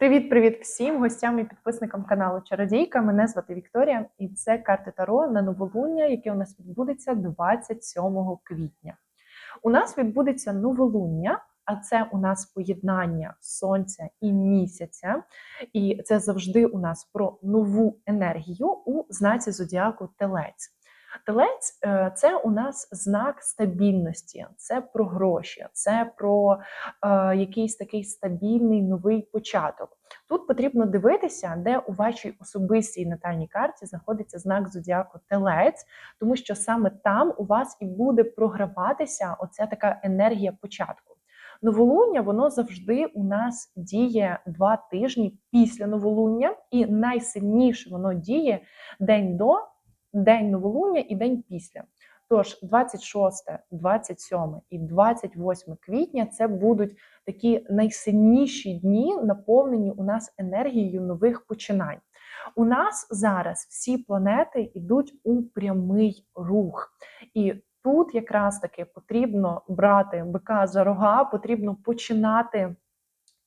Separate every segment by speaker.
Speaker 1: Привіт-привіт всім гостям і підписникам каналу Чародійка. Мене звати Вікторія, і це карти Таро на новолуння, яке у нас відбудеться 27 квітня. У нас відбудеться новолуння, а це у нас поєднання сонця і місяця. І це завжди у нас про нову енергію у знаці зодіаку Телець. Телець е, це у нас знак стабільності, це про гроші, це про е, якийсь такий стабільний новий початок. Тут потрібно дивитися, де у вашій особистій натальній карті знаходиться знак зодіаку Телець, тому що саме там у вас і буде програватися оця така енергія початку. Новолуння воно завжди у нас діє два тижні після новолуння, і найсильніше воно діє день до день новолуння і день після. Тож 26, 27 і 28 квітня це будуть такі найсильніші дні, наповнені у нас енергією нових починань. У нас зараз всі планети йдуть у прямий рух. І тут якраз таки потрібно брати бика за рога, потрібно починати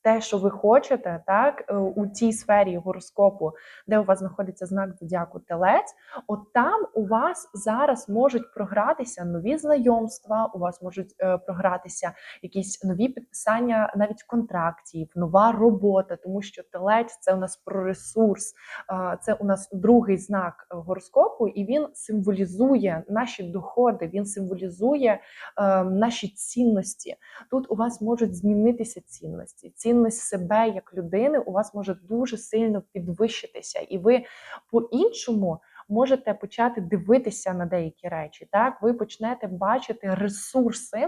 Speaker 1: те, що ви хочете, так е, у тій сфері гороскопу, де у вас знаходиться знак зодіаку Телець, от там у вас зараз можуть програтися нові знайомства, у вас можуть е, програтися якісь нові підписання навіть контрактів, нова робота, тому що телець це у нас про ресурс, е, це у нас другий знак гороскопу, і він символізує наші доходи, він символізує е, наші цінності. Тут у вас можуть змінитися цінності цінність себе як людини у вас може дуже сильно підвищитися, і ви по-іншому можете почати дивитися на деякі речі. Так, ви почнете бачити ресурси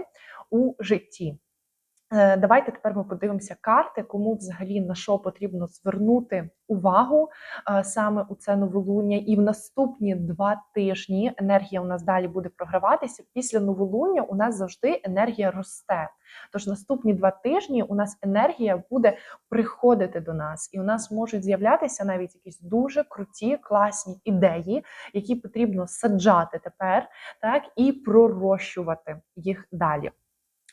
Speaker 1: у житті. Е, давайте тепер ми подивимося карти, кому взагалі на що потрібно звернути увагу е, саме у це новолуння. І в наступні два тижні енергія у нас далі буде програватися. Після новолуння у нас завжди енергія росте. Тож наступні два тижні у нас енергія буде приходити до нас, і у нас можуть з'являтися навіть якісь дуже круті, класні ідеї, які потрібно саджати тепер, так і пророщувати їх далі.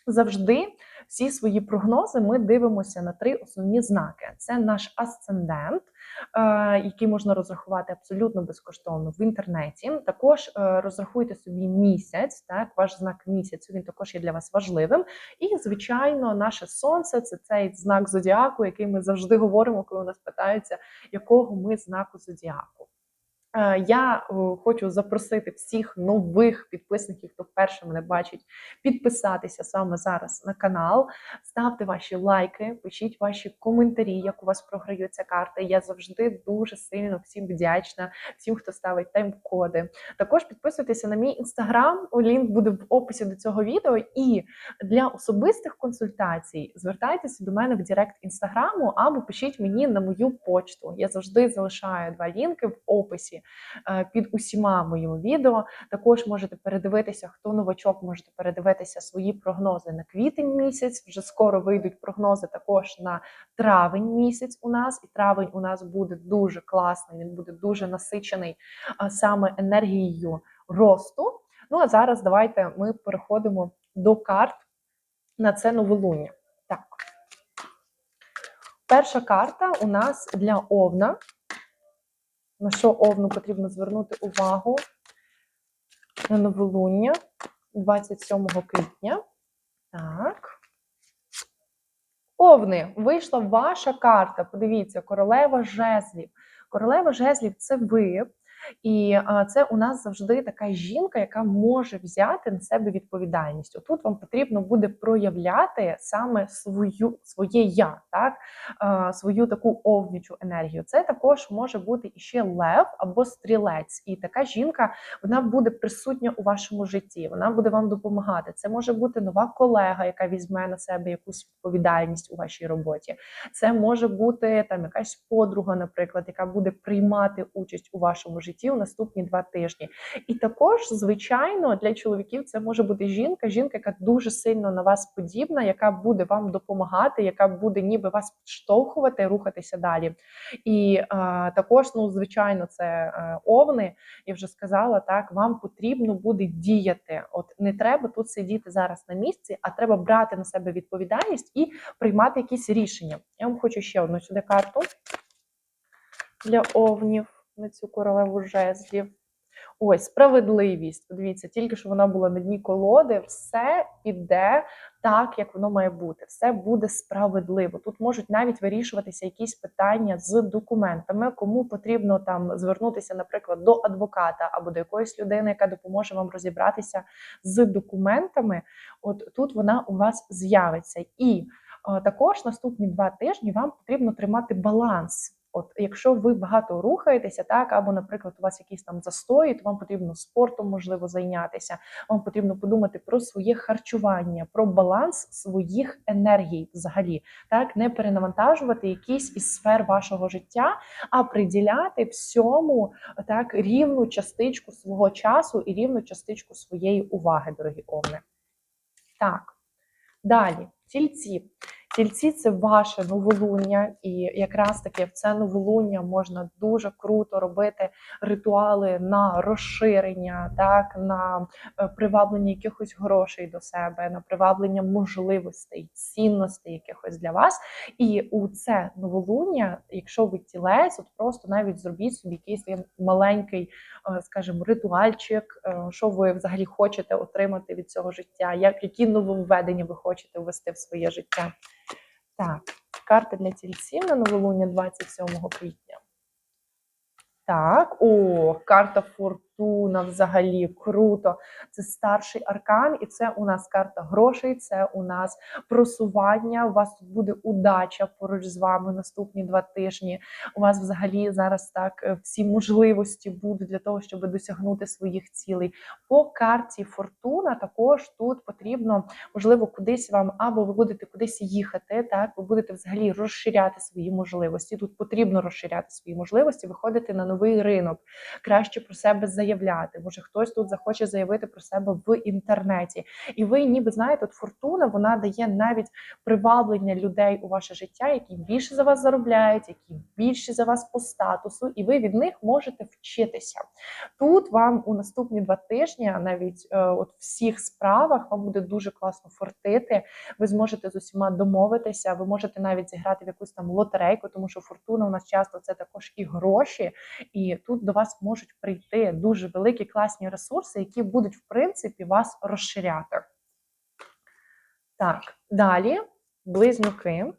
Speaker 1: Завжди всі свої прогнози ми дивимося на три основні знаки: це наш асцендент, е, який можна розрахувати абсолютно безкоштовно в інтернеті. Також е, розрахуйте собі місяць, так ваш знак місяцю він також є для вас важливим. І, звичайно, наше сонце це цей знак зодіаку, який ми завжди говоримо, коли у нас питаються, якого ми знаку зодіаку. Е, я е, хочу запросити всіх нових підписників, хто вперше мене бачить, підписатися саме зараз на канал. Ставте ваші лайки, пишіть ваші коментарі, як у вас програються карти. Я завжди дуже сильно всім вдячна, всім, хто ставить тайм-коди. Також підписуйтеся на мій інстаграм. Лінк буде в описі до цього відео. І для особистих консультацій звертайтеся до мене в Директ інстаграму або пишіть мені на мою почту. Я завжди залишаю два лінки в описі. Е, під усіма моїми відео. Також можете передивитися, хто новачок, можете передивитися свої прогнози на квітень місяць. Вже скоро вийдуть прогнози також на травень місяць. У нас і травень у нас буде дуже класний. Він буде дуже насичений саме енергією росту. Ну а зараз давайте ми переходимо до карт на це новолуння. Так. Перша карта у нас для Овна на що овну потрібно звернути увагу на новолуння 27 квітня. Так. Овни, вийшла ваша карта. Подивіться, королева жезлів. Королева жезлів це ви. І це у нас завжди така жінка, яка може взяти на себе відповідальність. Отут вам потрібно буде проявляти саме свою своє я, так свою таку овнічу енергію. Це також може бути іще лев або стрілець, і така жінка вона буде присутня у вашому житті. Вона буде вам допомагати. Це може бути нова колега, яка візьме на себе якусь відповідальність у вашій роботі. Це може бути там якась подруга, наприклад, яка буде приймати участь у вашому житті житті у наступні два тижні. І також, звичайно, для чоловіків це може бути жінка, жінка, яка дуже сильно на вас подібна, яка буде вам допомагати, яка буде ніби вас підштовхувати, рухатися далі. І е, також, ну звичайно, це е, овни. Я вже сказала, так вам потрібно буде діяти. От не треба тут сидіти зараз на місці, а треба брати на себе відповідальність і приймати якісь рішення. Я вам хочу ще одну сюди карту для овнів на цю королеву жезлів. Ось справедливість. Подивіться, тільки що вона була на дні колоди, все піде так, як воно має бути. Все буде справедливо. Тут можуть навіть вирішуватися якісь питання з документами, кому потрібно там звернутися, наприклад, до адвоката або до якоїсь людини, яка допоможе вам розібратися з документами. От тут вона у вас з'явиться. І е, також наступні два тижні вам потрібно тримати баланс. От, якщо ви багато рухаєтеся, так або, наприклад, у вас якісь там застої, то вам потрібно спортом можливо зайнятися. Вам потрібно подумати про своє харчування, про баланс своїх енергій, взагалі, так не перенавантажувати якісь із сфер вашого життя, а приділяти всьому так рівну частичку свого часу і рівну частичку своєї уваги, дорогі овни. Так, далі, тільці. Тільці це ваше новолуння, і якраз таки в це новолуння можна дуже круто робити ритуали на розширення, так на е, приваблення якихось грошей до себе, на приваблення можливостей, цінностей якихось для вас. І у це новолуння, якщо ви тілець, от просто навіть зробіть собі якийсь маленький, скажімо, ритуальчик, е, що ви взагалі хочете отримати від цього життя, як які нововведення ви хочете ввести в своє життя. Так, карта для тільців на новолуння 27 квітня. Так, о, карта фортуна взагалі круто. Це старший аркан, і це у нас карта грошей, це у нас просування. У вас тут буде удача поруч з вами наступні два тижні. У вас взагалі зараз так е, всі можливості будуть для того, щоб досягнути своїх цілей. По карті фортуна також тут потрібно, можливо, кудись вам, або ви будете кудись їхати, так, ви будете взагалі розширяти свої можливості. Тут потрібно розширяти свої можливості, виходити на новий ринок, краще про себе заявляти. Може, хтось тут захоче заявити про себе в інтернеті. І ви, ніби знаєте, от фортуна вона дає навіть приваблення людей у ваше життя, які більше за вас заробляють, які більше за вас по статусу, і ви від них можете вчитися. Тут вам у наступні два тижні, навіть е, от всіх справах, вам буде дуже класно фортити. Ви зможете з усіма домовитися, ви можете навіть зіграти в якусь там лотерейку, тому що фортуна у нас часто це також і гроші. І тут до вас можуть прийти дуже великі класні ресурси, які будуть, в принципі, вас розширяти. Так, далі близнюки.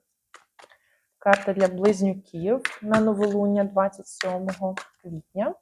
Speaker 1: Карта для близнюків на новолуння 27 квітня.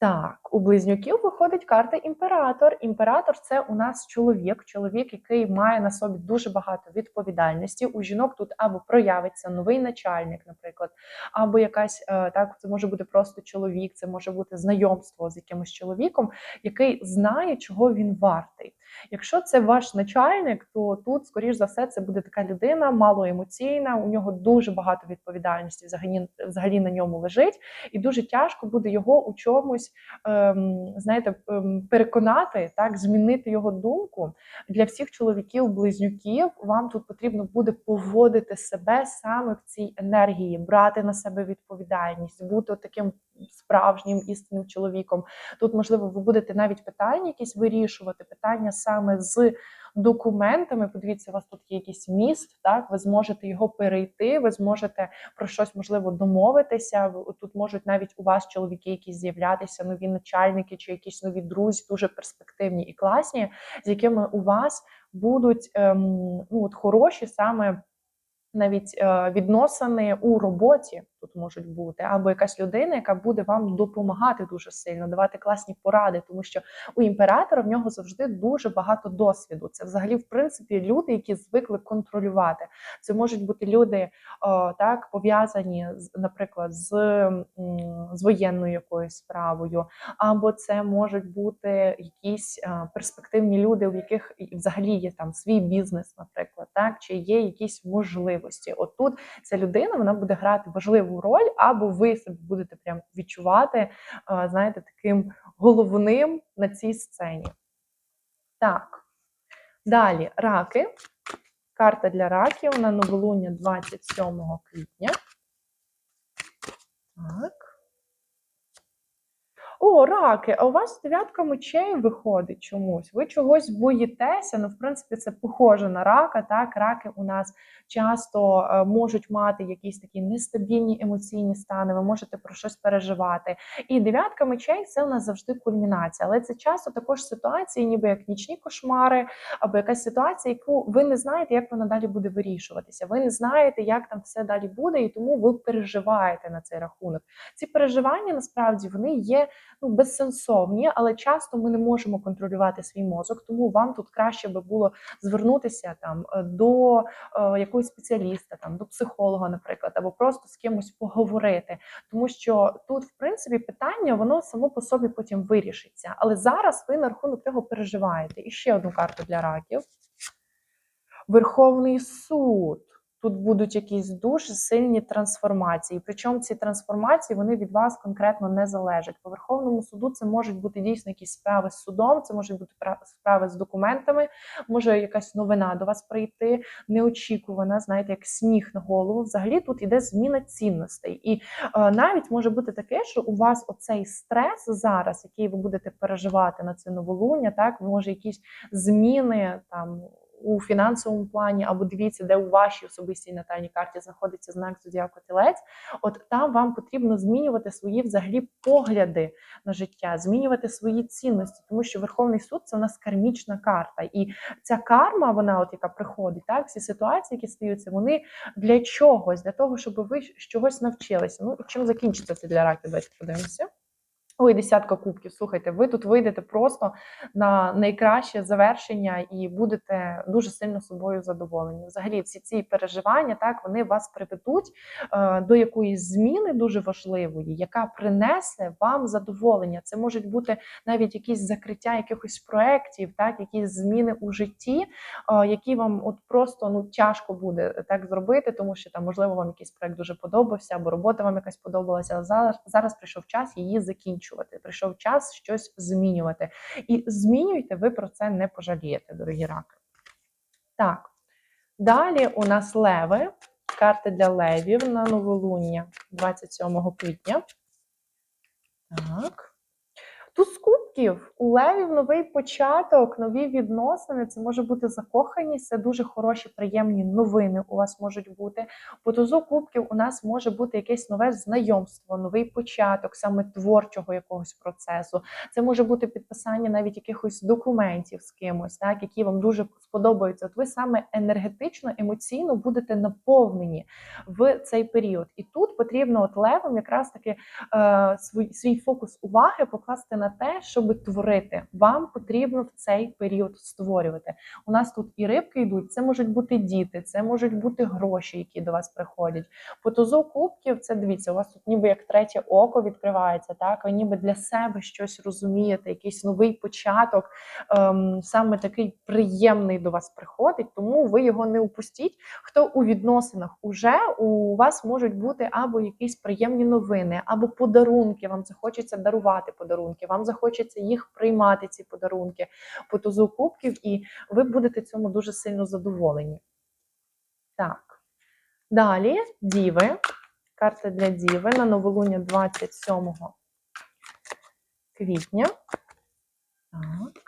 Speaker 1: Так, у близнюків виходить карта імператор. Імператор це у нас чоловік, чоловік, який має на собі дуже багато відповідальності. У жінок тут або проявиться новий начальник, наприклад, або якась е, так, це може бути просто чоловік, це може бути знайомство з якимось чоловіком, який знає, чого він вартий. Якщо це ваш начальник, то тут, скоріш за все, це буде така людина малоемоційна, у нього дуже багато відповідальності взагалі, взагалі на ньому лежить, і дуже тяжко буде його у чомусь, ем, знаєте, ем, переконати, так, змінити його думку. Для всіх чоловіків-близнюків вам тут потрібно буде поводити себе саме в цій енергії, брати на себе відповідальність, бути таким справжнім істинним чоловіком. Тут, можливо, ви будете навіть питання якісь вирішувати, питання саме з документами. Подивіться, у вас тут є якийсь міст, так ви зможете його перейти, ви зможете про щось можливо домовитися. Тут можуть навіть у вас чоловіки, якісь з'являтися, нові начальники чи якісь нові друзі, дуже перспективні і класні, з якими у вас будуть ем, ну, от хороші саме навіть е, відносини у роботі тут можуть бути, або якась людина, яка буде вам допомагати дуже сильно, давати класні поради, тому що у імператора в нього завжди дуже багато досвіду. Це взагалі, в принципі, люди, які звикли контролювати. Це можуть бути люди о, так пов'язані наприклад, з, з воєнною якоюсь справою, або це можуть бути якісь а, перспективні люди, у яких взагалі є там свій бізнес, наприклад, так чи є якісь можливості. Отут ця людина вона буде грати важливу роль, або ви себе будете прям відчувати, знаєте, таким головним на цій сцені. Так, далі раки. Карта для раків на новолуння 27 квітня. Так. О, раки, а у вас дев'ятка мечей виходить чомусь. Ви чогось боїтеся. Ну, в принципі, це похоже на рака. Так, раки у нас часто е, можуть мати якісь такі нестабільні емоційні стани. Ви можете про щось переживати. І дев'ятка мечей це у нас завжди кульмінація. Але це часто також ситуації, ніби як нічні кошмари, або якась ситуація, яку ви не знаєте, як вона далі буде вирішуватися. Ви не знаєте, як там все далі буде, і тому ви переживаєте на цей рахунок. Ці переживання насправді вони є ну безсенсовні, але часто ми не можемо контролювати свій мозок. Тому вам тут краще би було звернутися там е, до е, якогось спеціаліста, там до психолога, наприклад, або просто з кимось поговорити, тому що тут, в принципі, питання воно само по собі потім вирішиться. Але зараз ви на рахунок цього переживаєте. І ще одну карту для раків. Верховний суд. Тут будуть якісь дуже сильні трансформації. Причому ці трансформації вони від вас конкретно не залежать. По Верховному суду це можуть бути дійсно якісь справи з судом, це можуть бути пра- справи з документами, може якась новина до вас прийти, неочікувана, знаєте, як сніг на голову. Взагалі тут іде зміна цінностей. І е, навіть може бути таке, що у вас оцей стрес зараз, який ви будете переживати на це новолуння, так може якісь зміни там у фінансовому плані, або дивіться, де у вашій особистій натальній карті знаходиться знак зодіаку Тілець. От там вам потрібно змінювати свої взагалі погляди на життя, змінювати свої цінності, тому що Верховний суд це у нас кармічна карта, і ця карма, вона, от яка приходить, так всі ситуації, які стаються, вони для чогось, для того, щоб ви чогось навчилися. Ну чим закінчиться це для раків? Давайте подивимося. Ой, десятка кубків. Слухайте, ви тут вийдете просто на найкраще завершення і будете дуже сильно собою задоволені. Взагалі, всі ці переживання так вони вас приведуть е, до якоїсь зміни дуже важливої, яка принесе вам задоволення. Це можуть бути навіть якісь закриття якихось проєктів, так якісь зміни у житті, е, які вам от просто ну тяжко буде так зробити, тому що там можливо вам якийсь проект дуже подобався, або робота вам якась подобалася. Але зараз зараз прийшов час її закінчувати. Прийшов час щось змінювати. І змінюйте, ви про це не пожалієте, дорогі раки. Так, далі у нас леви. Карти для левів на новолуння 27 квітня. Так. Туз кубків у левів новий початок, нові відносини. Це може бути закоханість, це дуже хороші, приємні новини. У вас можуть бути. По тузу кубків у нас може бути якесь нове знайомство, новий початок, саме творчого якогось процесу. Це може бути підписання навіть якихось документів з кимось, так які вам дуже сподобаються. От ви саме енергетично, емоційно будете наповнені в цей період. І тут потрібно от левам якраз таки е, свій, свій фокус уваги покласти на те, щоб творити. Вам потрібно в цей період створювати. У нас тут і рибки йдуть, це можуть бути діти, це можуть бути гроші, які до вас приходять. По кубків, це дивіться, у вас тут ніби як третє око відкривається. Так, ви ніби для себе щось розумієте, якийсь новий початок, ем, саме такий приємний до вас приходить, тому ви його не упустіть. Хто у відносинах уже у вас можуть бути або якісь приємні новини, або подарунки. Вам захочеться дарувати подарунки, вам захочеться їх приймати, ці подарунки по тузу кубків, і ви будете цьому дуже сильно задоволені. Так. Далі діви. Карта для діви на новолуння 27 квітня. Так.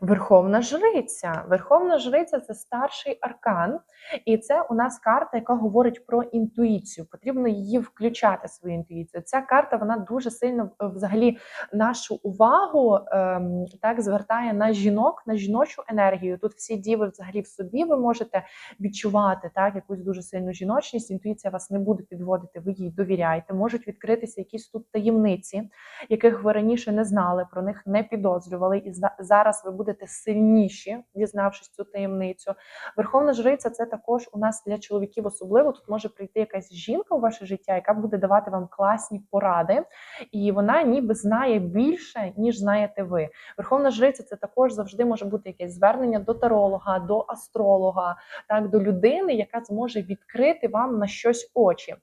Speaker 1: Верховна жриця. Верховна жриця це старший аркан, і це у нас карта, яка говорить про інтуїцію. Потрібно її включати свою інтуїцію. Ця карта вона дуже сильно е, взагалі нашу увагу ем, так звертає на жінок, на жіночу енергію. Тут всі діви взагалі в собі ви можете відчувати так якусь дуже сильну жіночність. Інтуїція вас не буде підводити, ви їй довіряєте. Можуть відкритися якісь тут таємниці, яких ви раніше не знали, про них не підозрювали, і зараз ви будете сильніші, дізнавшись цю таємницю. Верховна жриця це також у нас для чоловіків особливо. Тут може прийти якась жінка у ваше життя, яка буде давати вам класні поради, і вона ніби знає більше, ніж знаєте ви. Верховна жриця це також завжди може бути якесь звернення до таролога, до астролога, так до людини, яка зможе відкрити вам на щось очі.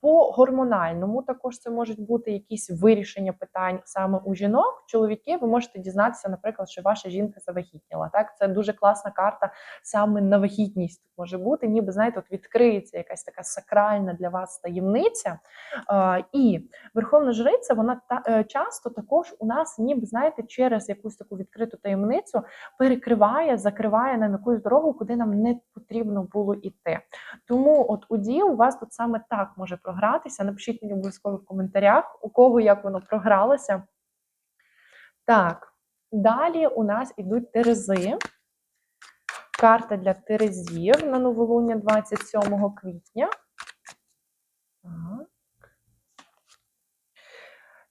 Speaker 1: По гормональному також це можуть бути якісь вирішення питань саме у жінок. Чоловіки, ви можете дізнатися, наприклад, що ваша жінка завагітніла. Так, це дуже класна карта саме на вагітність може бути, ніби знаєте, от відкриється якась така сакральна для вас таємниця. І Верховна Жриця, вона та е, часто також у нас, ніби знаєте, через якусь таку відкриту таємницю перекриває, закриває нам якусь дорогу, куди нам не потрібно було йти. Тому, от у Ді у вас тут саме так може програтися. Напишіть мені обов'язково в коментарях, у кого як воно програлося. Так, далі у нас ідуть терези. Карта для терезів на новолуння 27 квітня.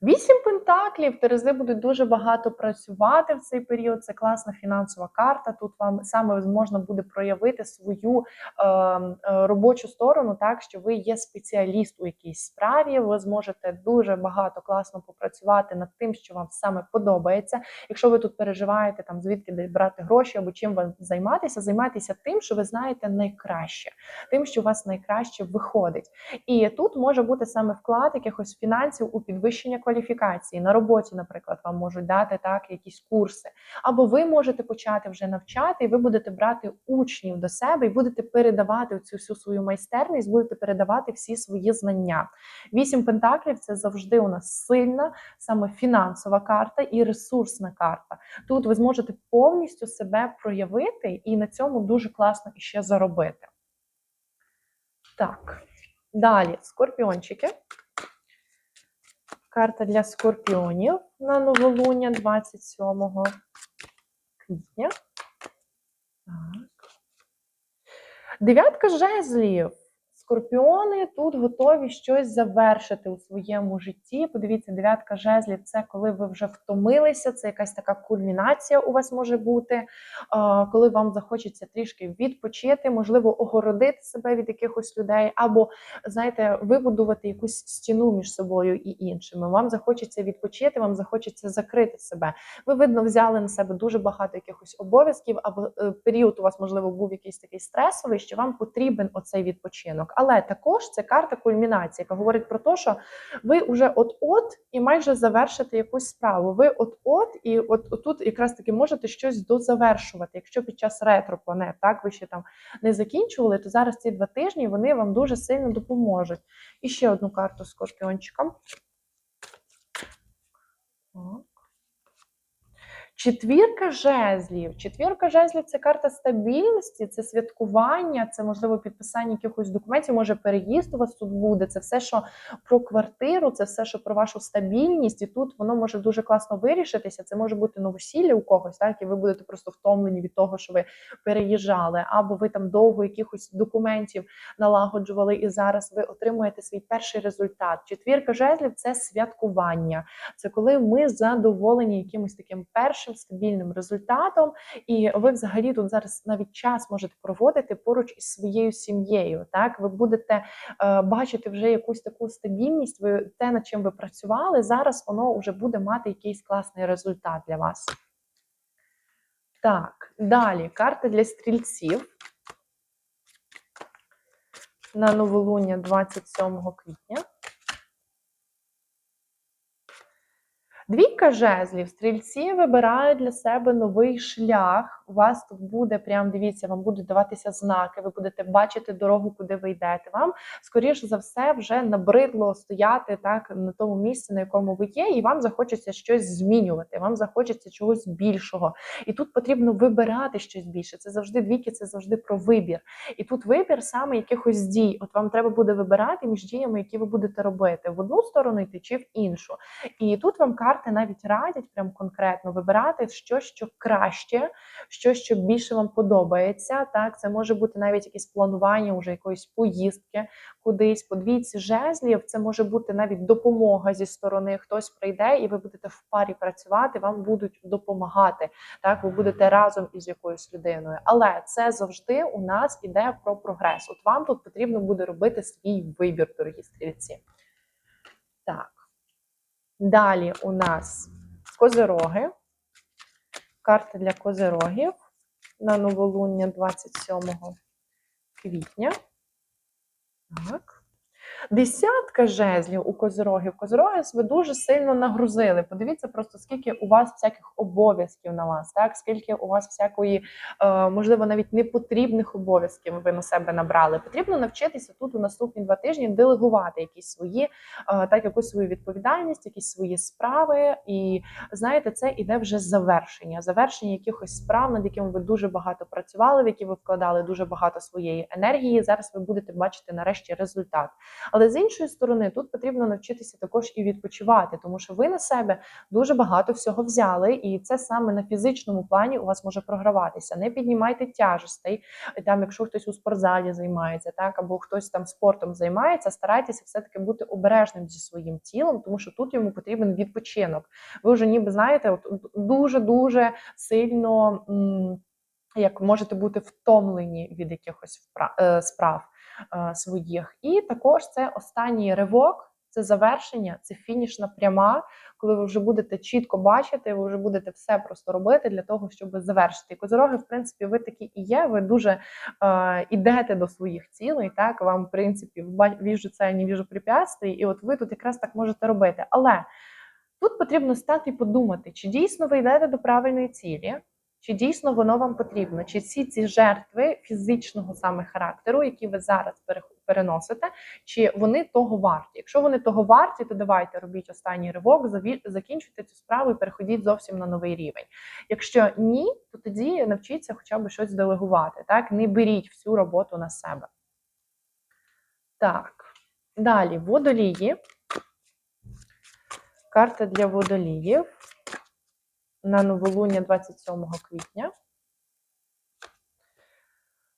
Speaker 1: Вісім пентаклів. Терези будуть дуже багато працювати в цей період. Це класна фінансова карта. Тут вам саме можна буде проявити свою е, е, робочу сторону, так що ви є спеціаліст у якійсь справі. Ви зможете дуже багато класно попрацювати над тим, що вам саме подобається. Якщо ви тут переживаєте, там звідки брати гроші або чим вам займатися, займайтеся тим, що ви знаєте найкраще, тим, що у вас найкраще виходить. І тут може бути саме вклад якихось фінансів у підвищення кваліфікації. На роботі, наприклад, вам можуть дати так якісь курси. Або ви можете почати вже навчати, і ви будете брати учнів до себе і будете передавати цю всю свою майстерність, будете передавати всі свої знання. Вісім пентаклів це завжди у нас сильна, саме фінансова карта і ресурсна карта. Тут ви зможете повністю себе проявити і на цьому дуже класно іще заробити. Так, далі скорпіончики. Карта для скорпіонів на новолуння 27 квітня. Дев'ятка жезлів. Скорпіони тут готові щось завершити у своєму житті. Подивіться, дев'ятка жезлів це коли ви вже втомилися, це якась така кульмінація у вас може бути, коли вам захочеться трішки відпочити, можливо, огородити себе від якихось людей, або, знаєте, вибудувати якусь стіну між собою і іншими. Вам захочеться відпочити, вам захочеться закрити себе. Ви, видно, взяли на себе дуже багато якихось обов'язків, або е, період у вас, можливо, був якийсь такий стресовий, що вам потрібен оцей відпочинок. Але також це карта кульмінації, яка говорить про те, що ви вже от-от і майже завершите якусь справу. Ви от-от, і от тут якраз таки можете щось дозавершувати. Якщо під час ретро планет так ви ще там не закінчували, то зараз ці два тижні вони вам дуже сильно допоможуть. І ще одну карту з скорпіончиком. Четвірка жезлів. Четвірка жезлів це карта стабільності, це святкування, це можливо підписання якихось документів, може переїзд у вас тут буде. Це все, що про квартиру, це все, що про вашу стабільність, і тут воно може дуже класно вирішитися. Це може бути новосілля у когось, так і ви будете просто втомлені від того, що ви переїжджали, або ви там довго якихось документів налагоджували, і зараз ви отримуєте свій перший результат. Четвірка жезлів це святкування. Це коли ми задоволені якимось таким першим хорошим стабільним результатом, і ви взагалі тут зараз навіть час можете проводити поруч із своєю сім'єю. Так, ви будете е, бачити вже якусь таку стабільність. Ви те, над чим ви працювали, зараз воно вже буде мати якийсь класний результат для вас. Так, далі карта для стрільців. На новолуння 27 квітня. Двійка жезлів, стрільці вибирають для себе новий шлях. У вас тут буде прям дивіться, вам будуть даватися знаки, ви будете бачити дорогу, куди ви йдете. Вам, скоріш за все, вже набридло стояти так на тому місці, на якому ви є, і вам захочеться щось змінювати, вам захочеться чогось більшого. І тут потрібно вибирати щось більше. Це завжди двійки, це завжди про вибір. І тут вибір саме якихось дій. От вам треба буде вибирати між діями, які ви будете робити в одну сторону йти чи в іншу. І тут вам карта карти навіть радять прям конкретно вибирати щось, що краще, щось, що більше вам подобається. Так, це може бути навіть якесь планування уже якоїсь поїздки кудись. По двійці жезлів це може бути навіть допомога зі сторони. Хтось прийде, і ви будете в парі працювати, вам будуть допомагати. Так, ви будете разом із якоюсь людиною. Але це завжди у нас іде про прогрес. От вам тут потрібно буде робити свій вибір, дорогі стрільці. Так. Далі у нас козироги. Карта для козирогів на новолуння 27 квітня. Так. Десятка жезлів у козирогів. Козироги ви дуже сильно нагрузили. Подивіться просто, скільки у вас всяких обов'язків на вас, так? скільки у вас всякої, е, можливо, навіть непотрібних обов'язків ви на себе набрали. Потрібно навчитися тут у наступні два тижні делегувати якісь свої, е, так, якусь свою відповідальність, якісь свої справи. І знаєте, це іде вже завершення. Завершення якихось справ, над якими ви дуже багато працювали, в які ви вкладали дуже багато своєї енергії. Зараз ви будете бачити нарешті результат. Але з іншої сторони, тут потрібно навчитися також і відпочивати, тому що ви на себе дуже багато всього взяли, і це саме на фізичному плані у вас може програватися. Не піднімайте тяжестей. Там, якщо хтось у спортзалі займається, так або хтось там спортом займається, старайтеся все-таки бути обережним зі своїм тілом, тому що тут йому потрібен відпочинок. Ви вже ніби знаєте, от дуже дуже сильно. Як можете бути втомлені від якихось е, справ своїх. І також це останній ривок, це завершення, це фінішна пряма, коли ви вже будете чітко бачити, ви вже будете все просто робити для того, щоб завершити. І козороги, в принципі, ви такі і є. Ви дуже е, ідете до своїх цілей. Так вам, в принципі, віжу це, не віжу препятствий, і от ви тут якраз так можете робити. Але тут потрібно стати і подумати, чи дійсно ви йдете до правильної цілі. Чи дійсно воно вам потрібно? Чи всі ці жертви фізичного саме характеру, які ви зараз переносите, чи вони того варті? Якщо вони того варті, то давайте робіть останній ривок, закінчуйте цю справу і переходіть зовсім на новий рівень. Якщо ні, то тоді навчіться хоча б щось делегувати. Так, не беріть всю роботу на себе. Так, далі водолії. Карта для водоліїв на новолуння 27 квітня.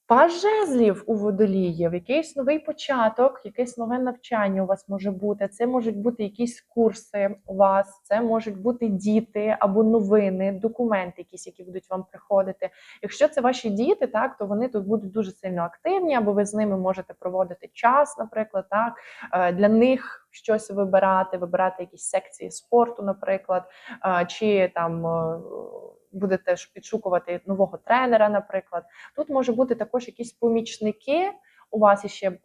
Speaker 1: Паж жезлів у водоліїв, якийсь новий початок, якесь нове навчання у вас може бути. Це можуть бути якісь курси у вас, це можуть бути діти або новини, документи, якісь, які будуть вам приходити. Якщо це ваші діти, так то вони тут будуть дуже сильно активні, або ви з ними можете проводити час, наприклад, так Е, для них щось вибирати, вибирати якісь секції спорту, наприклад, чи там е, будете підшукувати нового тренера, наприклад. Тут може бути також якісь помічники. У вас іще е,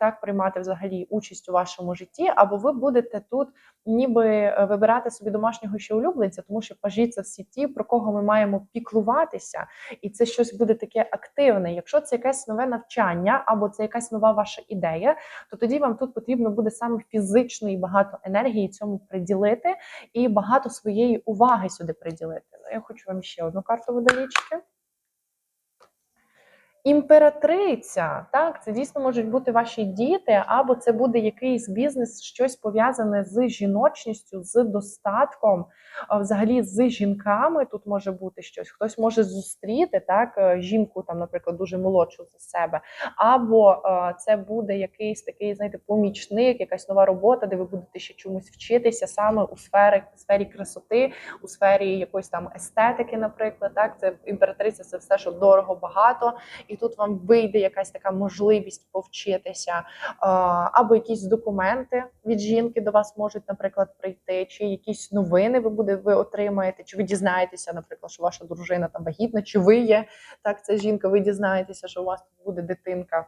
Speaker 1: так приймати взагалі участь у вашому житті, або ви будете тут ніби е, вибирати собі домашнього ще улюбленця, тому що пажі це всі ті, про кого ми маємо піклуватися, і це щось буде таке активне. Якщо це якесь нове навчання, або це якась нова ваша ідея, то тоді вам тут потрібно буде саме фізично і багато енергії цьому приділити, і багато своєї уваги сюди приділити. Ну, я хочу вам ще одну карту водолічки. Імператриця, так, це дійсно можуть бути ваші діти, або це буде якийсь бізнес, щось пов'язане з жіночністю, з достатком, взагалі з жінками. Тут може бути щось. Хтось може зустріти так, е, жінку, там, наприклад, дуже молодшу за себе, або е, це буде якийсь такий, знаєте, помічник, якась нова робота, де ви будете ще чомусь вчитися саме у сфері, сфері красоти, у сфері якоїсь там естетики, наприклад. Так, це імператриця, це все, що дорого, багато і тут вам вийде якась така можливість повчитися, або якісь документи від жінки до вас можуть, наприклад, прийти, чи якісь новини ви буде ви отримаєте, чи ви дізнаєтеся, наприклад, що ваша дружина там вагітна, чи ви є так, це жінка, ви дізнаєтеся, що у вас тут буде дитинка.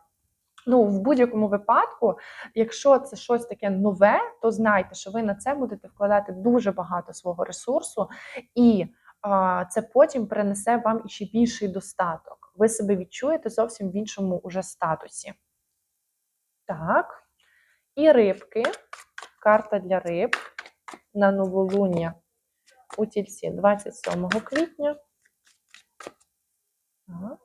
Speaker 1: Ну, в будь-якому випадку, якщо це щось таке нове, то знайте, що ви на це будете вкладати дуже багато свого ресурсу, і а, це потім принесе вам іще більший достаток. Ви себе відчуєте зовсім в іншому уже статусі. Так. І рибки. Карта для риб на новолуння у тільці 27 квітня. Так.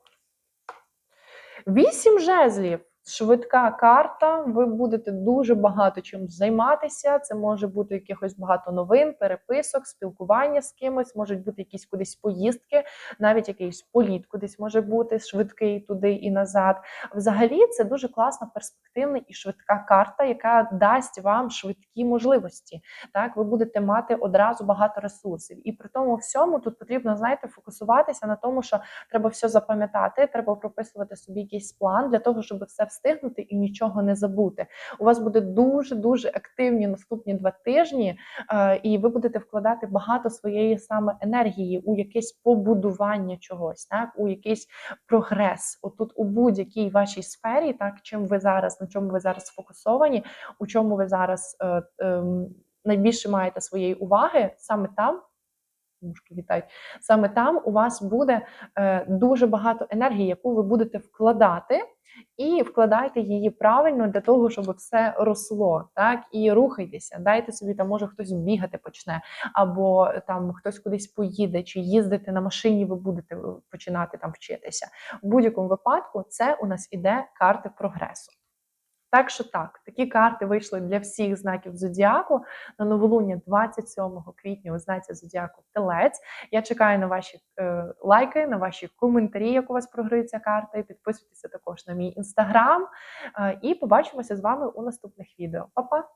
Speaker 1: Вісім жезлів. Швидка карта, ви будете дуже багато чим займатися. Це може бути якихось багато новин, переписок, спілкування з кимось, можуть бути якісь кудись поїздки, навіть якийсь політ кудись може бути швидкий туди і назад. Взагалі, це дуже класна, перспективна і швидка карта, яка дасть вам швидкі можливості. Так, ви будете мати одразу багато ресурсів. І при тому всьому тут потрібно, знаєте, фокусуватися на тому, що треба все запам'ятати, треба прописувати собі якийсь план для того, щоб все встигнути і нічого не забути. У вас буде дуже дуже активні наступні два тижні, е, і ви будете вкладати багато своєї саме енергії у якесь побудування чогось, так у якийсь прогрес. Отут у будь-якій вашій сфері, так чим ви зараз, на чому ви зараз сфокусовані, у чому ви зараз е, е, найбільше маєте своєї уваги, саме там. Мушки вітають. Саме там у вас буде е, дуже багато енергії, яку ви будете вкладати, і вкладайте її правильно для того, щоб все росло. Так і рухайтеся. Дайте собі там, може хтось бігати почне, або там хтось кудись поїде, чи їздити на машині. Ви будете е, починати там вчитися. В будь-якому випадку це у нас іде карти прогресу. Так що так, такі карти вийшли для всіх знаків зодіаку на новолуння 27 квітня у знаці зодіаку Телець. Я чекаю на ваші е, лайки, на ваші коментарі, як у вас програється карта. Підписуйтеся також на мій інстаграм. Е, і побачимося з вами у наступних відео. Па-па!